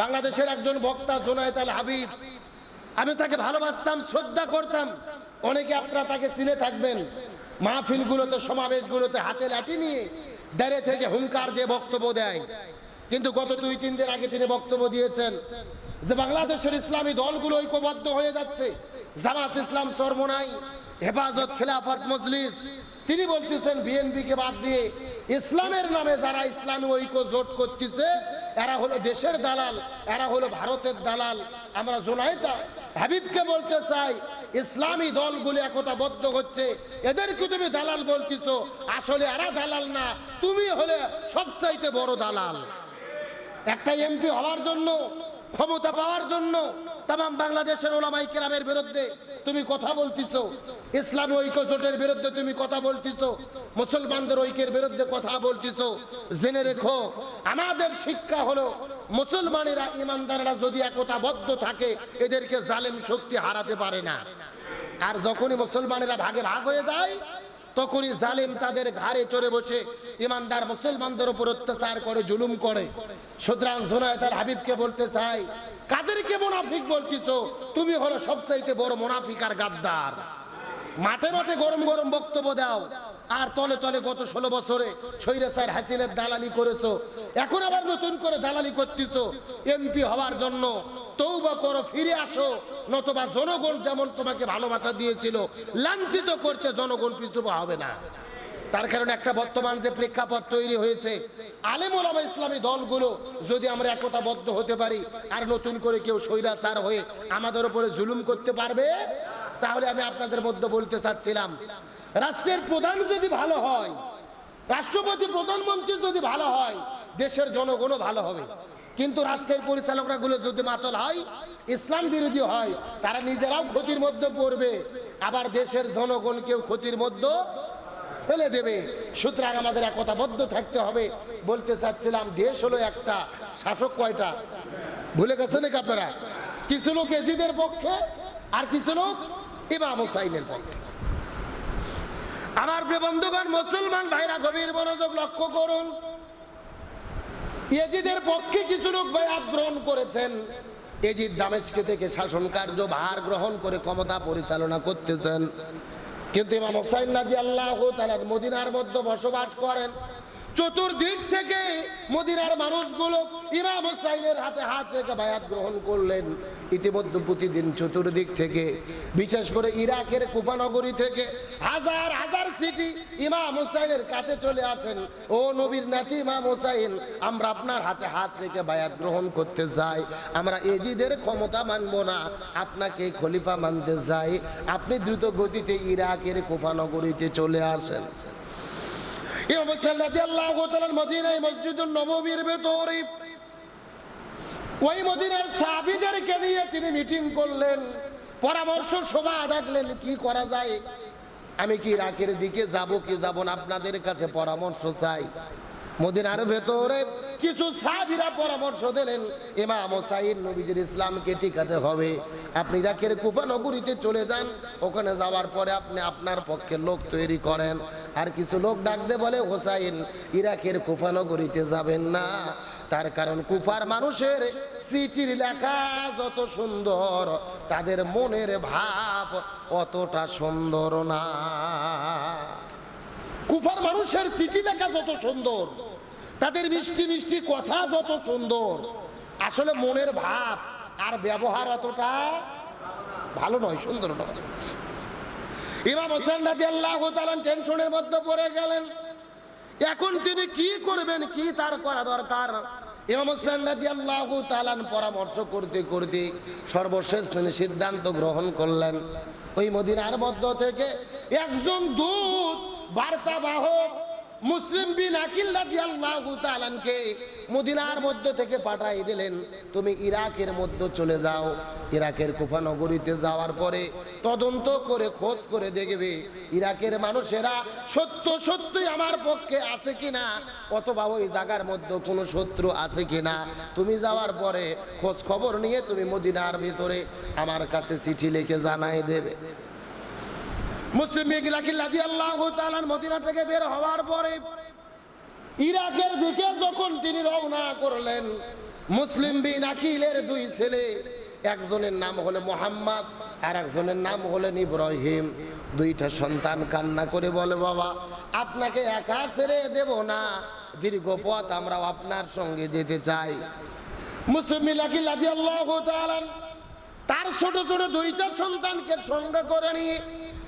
বাংলাদেশের একজন বক্তা জোনায়েত আল হাবিব। আমি তাকে ভালোবাসতাম, শ্রদ্ধা করতাম। অনেকে আপনারা তাকে চিনে থাকবেন। মাহফিলগুলোতে, সমাবেশগুলোতে হাতে লাঠি নিয়ে দাঁড়িয়ে থেকে হুঙ্কার দিয়ে বক্তব্য দেয়। কিন্তু গত দুই, তিন দিন আগে তিনি বক্তব্য দিয়েছেন যে বাংলাদেশের ইসলামী দলগুলো ঐক্যবদ্ধ হয়ে যাচ্ছে। জামাত ইসলাম সরমনাই, হেফাজত, খেলাফত, মজলিস। তিনি বলতেছেন বিএনপি কে বাদ দিয়ে ইসলামের নামে যারা ইসলামী ঐক্য জোট করতেছে এরা হলো দেশের দালাল, এরা হলো ভারতের দালাল। আমরা জোনাইতা হাবিবকে বলতে চাই, ইসলামী দলগুলি একতাবদ্ধ হচ্ছে। এদেরকে তুমি দালাল বলতেছ, আসলে এরা দালাল না, তুমি হলে সবচাইতে বড় দালাল। একটা এমপি হওয়ার জন্য, ক্ষমতা পাওয়ার জন্য তাম বাংলাদেশের ওলামাই কেরামের বিরুদ্ধে তুমি কথা বলতেছো। ইসলামী ঐক্য জোটের বিরুদ্ধে তুমি কথা বলতেছো। মুসলমানদের ঐক্যের বিরুদ্ধে কথা বলতেছো। জেনে রেখো, আমাদের শিক্ষা হলো, মুসলমানেরা ইমানদারেরা যদি একতাবদ্ধ থাকে, এদেরকে জালেম শক্তি হারাতে পারে না। আর যখনই মুসলমানেরা ভাগে ভাগ হয়ে যায় তখনই জালেম তাদের ঘাড়ে চড়ে বসে ইমানদার মুসলমানদের উপর অত্যাচার করে, জুলুম করে। সুতরাং জোনায়তার হাবিবকে বলতে চাই, কাদেরকে মোনাফিক বলতেছো? তুমি হলো সবচাইতে বড় মোনাফিক আর গাদ্দার। মাঠে মাঠে গরম গরম বক্তব্য দাও। আর তলে তলে গত ষোলো বছরে সৈরে স্যার হাসিনের দালালি করেছ, এখন আবার নতুন করে দালালি করতেছো। এমপি হওয়ার জন্য তৌবা করো, ফিরে আসো, নতবা জনগণ যেমন তোমাকে ভালোবাসা দিয়েছিল, লাঞ্ছিত করতে জনগণ পিছু হবে না। তার কারণে একটা বর্তমান যে প্রেক্ষাপট তৈরি হয়েছে, আলেম ওলামা ইসলামী দলগুলো যদি আমরা একতাবদ্ধ হতে পারি, আর নতুন করে কেউ স্বৈরাচার হয়ে আমাদের উপরে জুলুম করতে পারবে, তাহলে আমি আপনাদের মধ্যে বলতে চাচ্ছিলাম রাষ্ট্রের প্রধান যদি ভালো হয়, রাষ্ট্রপতি, প্রধানমন্ত্রী যদি ভালো হয়, দেশের জনগণও ভালো হবে। কিন্তু রাষ্ট্রের পরিচালকরা গুলো যদি মাতল হয়, ইসলাম বিরোধী হয়, তারা নিজেরাও ক্ষতির মধ্যে পড়বে। আবার দেশের জনগণকেও ক্ষতির মধ্যে ফেলে দেবে। সুতরাং আমাদের একতাবদ্ধ থাকতে হবে। বলতে চাচ্ছিলাম, দেশ হলো একটা, শাসক কয়টা? ভুলে গেছেন আপনারা? কিছু লোক এজিদের পক্ষে, আর কিছু লোক ইমাম হুসাইনের পক্ষে। আমার বন্ধুগণ, মুসলমান ভাইরা, গভীর মনোযোগ লক্ষ্য করুন। এজিদের পক্ষে কিছু লোক বয়াত গ্রহণ করেছেন। এজিদ দামেস্কে থেকে শাসন কার্য ভার গ্রহণ করে ক্ষমতা পরিচালনা করতেছেন। কিন্তু ইমাম হোসাইন নাজি আল্লাহ মদিনার মধ্যে বসবাস করেন। চতুর্দিক থেকে মদিনার মানুষগুলো ইমাম হোসাইনের হাতে হাত রেখে বায়াত গ্রহণ করলেন। ইতিমধ্যে প্রতিদিন চতুর্দিক থেকে, বিশেষ করে ইরাকের কুপানগরী থেকে হাজার হাজার সিটি ইমাম হোসাইনের কাছে চলে আসেন। ও নবীর নাতি ইমাম হোসাইন, আমরা আপনার হাতে হাত রেখে বায়াত গ্রহণ করতে চাই। আমরা এজিদের ক্ষমতা মানব না, আপনাকে খলিফা মানতে চাই। আপনি দ্রুত গতিতে ইরাকের কুপানগরীতে চলে আসেন। ভেতরে ওই নিয়ে তিনি মিটিং করলেন, পরামর্শ ডাকলেন, কি করা যায়? আমি কি ইরাকের দিকে যাব কি যাব আপনাদের কাছে পরামর্শ চাই। মদিনার ভেতরে কিছু সাহাবীরা পরামর্শ দিলেন, ইমাম হোসাইন নবীজির ইসলামকে টিকাতে হবে। আপনি ইরাকের কুফা নগরীতে চলে যান, ওখানে যাওয়ার পরে আপনি আপনার পক্ষে লোক তৈরি করেন। আর কিছু লোক ডাকতে বলে, হোসাইন, ইরাকের কুফা নগরীতে যাবেন না। তার কারণ কুফার মানুষের চিঠির লেখা যত সুন্দর, তাদের মনের ভাব অতটা সুন্দর না। কুফার মানুষের চিঠি লেখা যত সুন্দর, তাদের মিষ্টি মিষ্টি কথা যত সুন্দর, আসলে মনের ভাব আর ব্যবহার অতটা ভালো নয়, সুন্দর নয়। ইমাম হোসেন রাজি আল্লাহ টেনশনের মধ্যে পড়ে গেলেন। এখন তিনি কি করবেন, কি তার করা দরকার? ইমাম হোসেন তালান পরামর্শ করতে করতে সর্বশেষ তিনি সিদ্ধান্ত গ্রহণ করলেন। ওই মদিনার মধ্য থেকে একজন দূত বার্তা বাহক মুসলিম বিন আকিল রাদিয়াল্লাহু তাআলাকে মদিনার মধ্য থেকে পাঠাই দিলেন। তুমি ইরাকের মধ্যে চলে যাও। ইরাকের কুফা নগরীতে যাওয়ার পরে তদন্ত করে, খোঁজ করে দেখবে ইরাকের মানুষেরা সত্য সত্যই আমার পক্ষে আছে কিনা, অথবা ওই জায়গার মধ্যে কোনো শত্রু আছে কিনা। তুমি যাওয়ার পরে খোঁজ খবর নিয়ে তুমি মদিনার ভিতরে আমার কাছে চিঠি লিখে জানাই দেবে। মুসলিম মদিনা থেকে বের হওয়ার পরে ইরাকের দিকে যখন তিনি রওনা করলেন, মুসলিম বিন আকিলের দুই ছেলে, একজনের নাম হলো মোহাম্মদ আর একজনের নাম হলেন ইব্রাহিম। দুইটা সন্তান কান্না করে বলে, বাবা, আপনাকে একা ছেড়ে দেব না। দীর্ঘ পথ আমরাও আপনার সঙ্গে যেতে চাই। মুসলিম তার ছোট ছোট দুইটা সন্তানকে সঙ্গে করে নিয়ে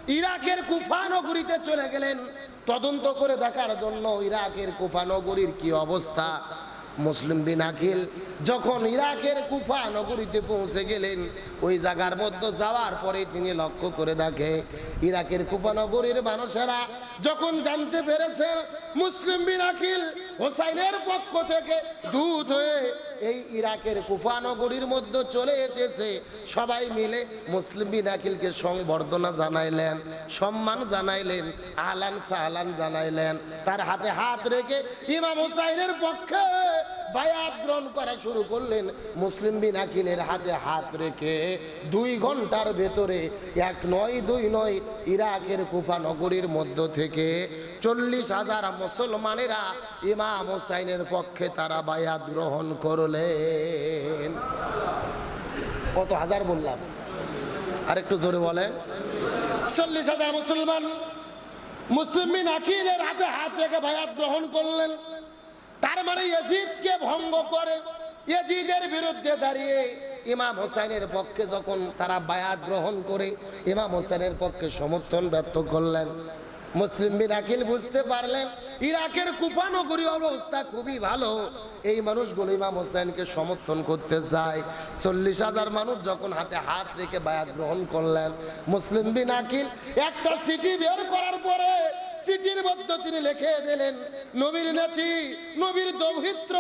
ইরাকের কুফানগরীতে চলে গেলেন। তদন্ত করে দেখার জন্য ইরাকের কুফানগরীর কি অবস্থা? মুসলিম বিন আকিল যখন ইরাকের কুফা নগরীতে পৌঁছে গেলেন, ওই জায়গার মধ্যে যাওয়ার পরে তিনি লক্ষ্য করে দেখে ইরাকের কুফা নগরীর মানুষেরা যখন জানতে পেরেছে মুসলিম বিন আকিল হোসাইনের পক্ষ থেকে দূত হয়ে এই ইরাকের কুফা নগরীর মধ্যে চলে এসেছে, সবাই মিলে মুসলিম বিন আকিলকে সংবর্ধনা জানাইলেন, সম্মান জানাইলেন আলান সালান জানাইলেন। তার হাতে হাত রেখে ইমাম হোসাইনের পক্ষে গ্রহণ শুরু করলেন। আকিলের হাতে হাত রেখে দুই ঘণ্টার ভেতরে এক নয়, দুই নয় ইরাকের নগরীর মধ্য থেকে চল্লিশ হাজার মুসলমানেরা ইমাম হুসাইনের পক্ষে তারা বায়াত গ্রহণ করলেন। কত হাজার বললাম? আর একটু জোরে বলেন। চল্লিশ হাজার মুসলমান মুসলিম বিন আকিলের হাতে হাত রেখে বায়াত গ্রহণ করলেন। তার মানে ইয়াজিদকে ভঙ্গ করে ইয়াজিদের বিরুদ্ধে দাঁড়িয়ে ইমাম হোসেনের পক্ষে যখন তারা বায়াত গ্রহণ করে, ইমাম হোসেনের পক্ষে সমর্থন ব্যক্ত করলেন। মুসলিম বিন আকিল বুঝতে পারলেন, ইরাকের কুফানগরী অবস্থা খুবই ভালো। এই মানুষগুলো ইমাম হোসেনকে সমর্থন করতে চায়। চল্লিশ হাজার মানুষ যখন হাতে হাত রেখে বায়াত গ্রহণ করলেন, মুসলিম বিন আকিল একটা সিটি বের করার পরে চিঠির মধ্যে তিনি লিখে দিলেন নবীর নাতি নবীর দৌহিত্র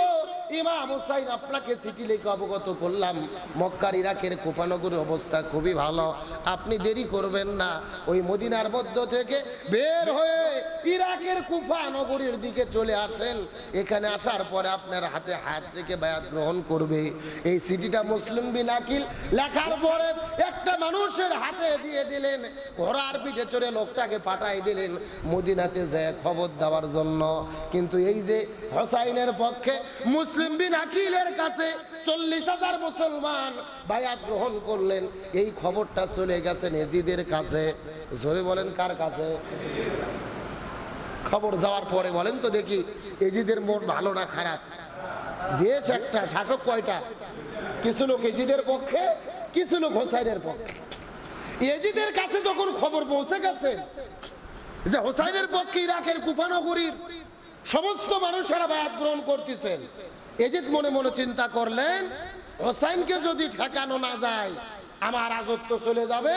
ইমাম হুসাইন, আপনাকে চিঠি লিখে অবগত করলাম। মক্কার ইরাকের কোপানগরের অবস্থা খুবই ভালো। আপনি দেরি করবেন না। ওই মদিনার মধ্য থেকে বের হয়ে ইরাকের কুফা নগরীর দিকে চলে আসেন। এখানে আসার পরে আপনার হাতে হাত রেখে বায়াত গ্রহণ করবে। এই চিঠিটা মুসলিম বিন আকিল লেখার পরে একটা মানুষের হাতে দিয়ে দিলেন। ঘোড়ার পিঠে চড়ে লোকটাকে পাঠাই দিলেন মদিনাতে যায় খবর দেওয়ার জন্য। কিন্তু এই যে হোসাইনের পক্ষে মুসলিম বিন আকিলের কাছে চল্লিশ হাজার মুসলমান বায়াত গ্রহণ করলেন। এই খবরটা চলে গেছে নেজিদের কাছে। বলেন, কার কাছে? খবর যাওয়ার পরে বলেন তো দেখি, এজিদের মন ভালো না খারাপ? দেশ একটা, শাসক কয়টা? কিছু লোক এজিদের পক্ষে, কিছু লোক হোসাইনের পক্ষে। এজিদের কাছে যখন খবর পৌঁছে গেছে যে হোসাইনের পক্ষে ইরাকের কুফানগরীর সমস্ত মানুষেরা বায়াত গ্রহণ করতেছেন এজিদ মনে মনে চিন্তা করলেন, হোসাইনকে যদি ঠেকানো না যায়, আমার রাজত্ব চলে যাবে,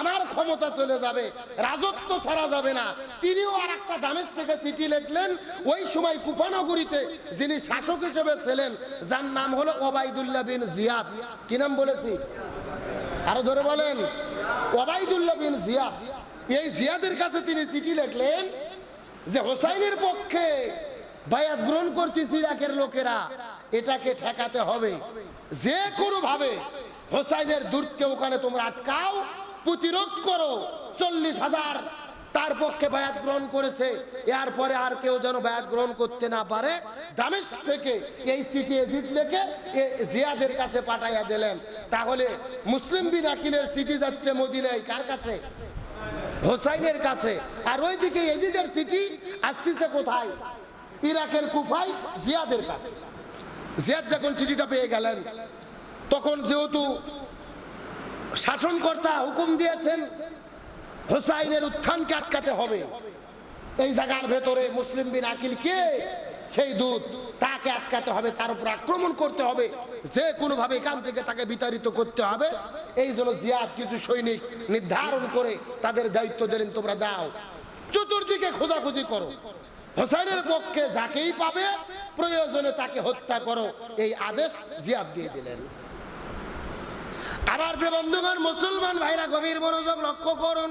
আমার ক্ষমতা চলে যাবে, রাজত্ব ছাড়া যাবে না। তিনিও আর একটা দামেজ থেকে চিঠি লিখলেন, ওই সময় কুফানগরীতে যিনি শাসক হিসেবে ছিলেন, যার নাম হলো ওবাইদুল্লাহ বিন জিয়াদ। কি নাম বলেছি? আরও ধরে বলেন ওবাইদুল্লাহ বিন জিয়াদ। এই জিয়াদের কাছে তিনি চিঠি লিখলেন যে, হোসাইনের পক্ষে বায়াত গ্রহণ করতেছি ইরাকের লোকেরা, এটাকে ঠেকাতে হবে। যে কোনো ভাবে হোসাইনের দূরকে ওখানে তোমরা আটকাও, প্রতিরোধ করো, চল্লিশ হাজার তার পক্ষে বায়াত গ্রহণ করেছে, এরপরে আর কেউ যেন বায়াত গ্রহণ করতে না পারে দামেশ থেকে এই চিঠি এজিদ লেখে জিয়াদের কাছে পাঠাইয়া দিলেন। তাহলে মুসলিম বিন আকিলের চিঠি যাচ্ছে মদিনায়, কার কাছে? হোসাইনের কাছে। আর ওইদিকে এজিদের চিঠি আসতেছে কোথায়? ইরাকের কুফাই জিয়াদের কাছে। জিয়াদ যখন চিঠিটা পেয়ে গেলেন, তখন যেহেতু শাসনকর্তা হুকুম দিয়েছেন, হোসাইনের উত্থানকে আটকাতে হবে। এই জায়গার ভেতরে মুসলিম বিন আকিল কে? সেই দূত, তাকে আটকাতে হবে, তার উপর আক্রমণ করতে হবে, যে কোনোভাবে এখান থেকে তাকে বিতাড়িত করতে হবে। এই জন্য জিয়াদ কিছু সৈনিক নির্ধারণ করে তাদের দায়িত্ব দিলেন তোমরা যাও। চতুর্দিকে খোঁজাখুঁজি করো। হোসাইনের পক্ষে যাকেই পাবে, প্রয়োজনে তাকে হত্যা করো, এই আদেশ জিয়াদ দিয়ে দিলেন। আবার বন্ধুগণ, মুসলমান ভাইরা, গভীর মনোযোগ লক্ষ্য করুন।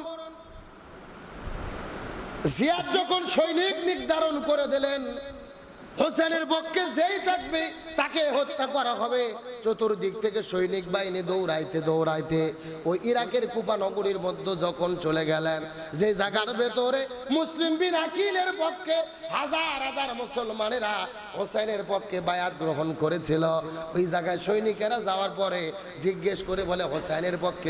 জিয়াদ যখন সৈনিক নির্ধারণ করে দিলেন হোসেনের পক্ষে যেই থাকবে, তাকে হত্যা করা হবে। চতুর্দিক থেকে সৈনিক বাহিনী দৌড়াইতে দৌড়াইতে ওই ইরাকের কুপা নগরীর মধ্যে যখন চলে গেলেন, যে জায়গার ভেতরে মুসলিম বিন আকিলের পক্ষে হাজার হাজার মুসলমানেরা হোসেনের পক্ষে বায়াত গ্রহণ করেছিল। ওই জায়গায় সৈনিকেরা যাওয়ার পরে জিজ্ঞেস করে বলে, হোসেনের পক্ষে